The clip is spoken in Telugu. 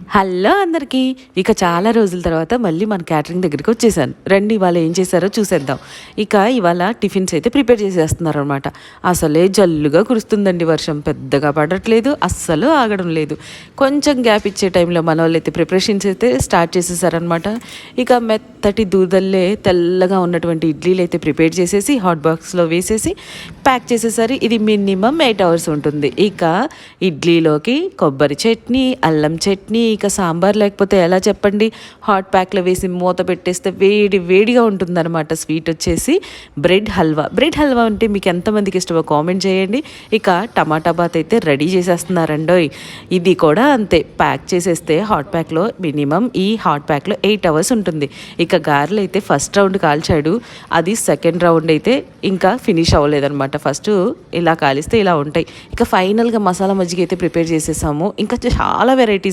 హలో అందరికీ. ఇక చాలా రోజుల తర్వాత మళ్ళీ మన క్యాటరింగ్ దగ్గరికి వచ్చేసాను. రండి ఇవాళ ఏం చేశారో చూసేద్దాం. ఇక ఇవాళ టిఫిన్స్ అయితే ప్రిపేర్ చేసేస్తున్నారు అనమాట అసలే జల్లుగా కురుస్తుందండి వర్షం. పెద్దగా పడట్లేదు అస్సలు ఆగడం లేదు. కొంచెం గ్యాప్ ఇచ్చే టైంలో మన వాళ్ళు అయితే ప్రిపరేషన్స్ అయితే స్టార్ట్ చేసేసారనమాట ఇక మెత్తటి దూదల్లే తెల్లగా ఉన్నటువంటి ఇడ్లీలు అయితే ప్రిపేర్ చేసేసి హాట్ బాక్స్లో వేసేసి ప్యాక్ చేసేసరి ఇది మినిమం ఎయిట్ అవర్స్ ఉంటుంది. ఇక ఇడ్లీలోకి కొబ్బరి చట్నీ అల్లం చట్నీ ఇక సాంబార్ లేకపోతే ఎలా చెప్పండి? హాట్ ప్యాక్లో వేసి మూత పెట్టేస్తే వేడి వేడిగా ఉంటుందన్నమాట. స్వీట్ వచ్చేసి బ్రెడ్ హల్వా. బ్రెడ్ హల్వా అంటే మీకు ఎంతమందికి ఇష్టమో కామెంట్ చేయండి. ఇక టమాటా బాత్ అయితే రెడీ చేసేస్తున్నారండోయ్. ఇది కూడా అంతే. ప్యాక్ చేసేస్తే హాట్ ప్యాక్లో మినిమం ఈ హాట్ ప్యాక్లో ఎయిట్ అవర్స్ ఉంటుంది. ఇక గారెలు అయితే ఫస్ట్ రౌండ్ కాల్చాడు. అది సెకండ్ రౌండ్ అయితే ఇంకా ఫినిష్ అవ్వలేదన్నమాట. ఫస్ట్ ఇలా కాలిస్తే ఇలా ఉంటాయి. ఇక ఫైనల్గా మసాలా మజ్జిగ అయితే ప్రిపేర్ చేసేసాము. ఇంకా చాలా వెరైటీస్